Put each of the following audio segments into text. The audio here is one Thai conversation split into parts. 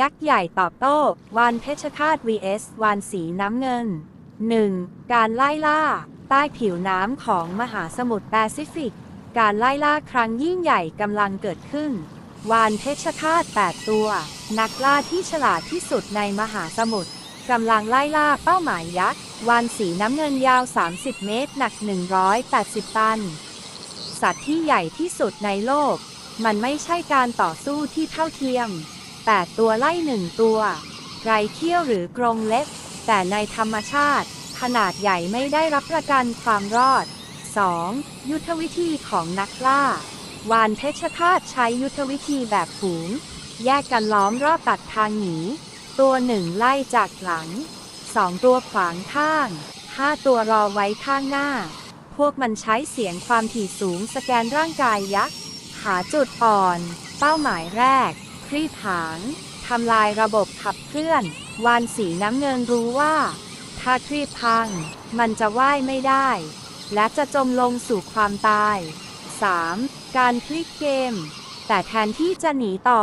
ยักษ์ใหญ่ตอบโต้ วานเพชรฆาต vs วานสีน้ำเงิน 1. การไล่ล่า ใต้ผิวน้ำของมหาสมุทรแปซิฟิก การไล่ล่าครั้งยิ่งใหญ่กำลังเกิดขึ้น วานเพชรฆาต 8 ตัว นักล่าที่ฉลาดที่สุดในมหาสมุทรกำลังไล่ล่าเป้าหมายยักษ์ วานสีน้ำเงินยาว 30 เมตร หนัก 180 ตัน สัตว์ที่ใหญ่ที่สุดในโลก มันไม่ใช่การต่อสู้ที่เท่าเทียม 8 ตัวไล่หนึ่งตัว ไรเขี้ยวหรือกรงเล็บ แต่ในธรรมชาติ ขนาดใหญ่ไม่ได้รับประกันความรอด 2. ยุทธวิธีของนักล่า วานเพชรฆาตใช้ยุทธวิธีแบบฝูง แยกกันล้อมรอบตัดทางหนี ตัวหนึ่งไล่จากหลังสองตัวขวางข้างห้าตัวรอไว้ข้างหน้า พวกมันใช้เสียงความถี่สูงสแกนร่างกายยักษ์ หาจุดอ่อน เป้าหมายแรก คลี่ผางทำลายระบบขับเคลื่อน วานสีน้ำเงินรู้ว่า ถ้าคลี่พัง มันจะว่ายไม่ได้ และจะจมลงสู่ความตาย 3. การพลิกเกม แต่แทนที่จะหนีต่อ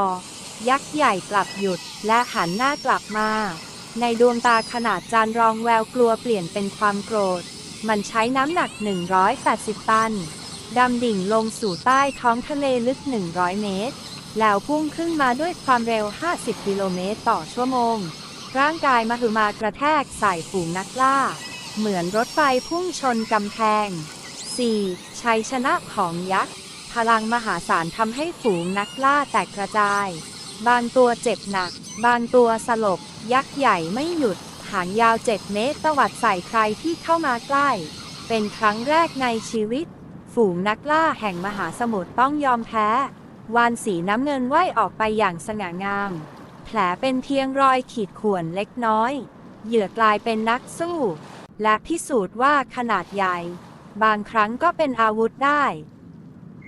ยักษ์ใหญ่กลับหยุดและหันหน้ากลับมา ในดวงตาขนาดจานรองแววกลัวเปลี่ยนเป็นความโกรธ มันใช้น้ำหนัก 180 ตันดำดิ่งลงสู่ใต้ท้องทะเลลึก 100 เมตร แล้วพุ่งขึ้นมาด้วยความเร็ว 50 กิโลเมตรต่อชั่วโมง ร่างกายมหึมากระแทกใส่ฝูงนักล่า เหมือนรถไฟพุ่งชนกำแพง 4. ชัยชนะของยักษ์ พลังมหาศาลทำให้ฝูงนักล่าแตกกระจาย บางตัวเจ็บหนัก บางตัวสลบ ยักษ์ใหญ่ไม่หยุด หางยาว 7 เมตรตวัดใส่ใครที่เข้ามาใกล้ เป็นครั้งแรกในชีวิต ฝูงนักล่าแห่งมหาสมุทรต้องยอมแพ้ วานสีน้ำเงินว่ายออกไปอย่างสง่างาม แผลเป็นเพียงรอยขีดข่วนเล็กน้อย เหยื่อกลายเป็นนักสู้ และพิสูจน์ว่าขนาดใหญ่ บางครั้งก็เป็นอาวุธได้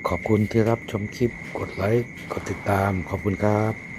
ขอบคุณที่รับชมคลิป กดไลค์ กดติดตาม ขอบคุณครับ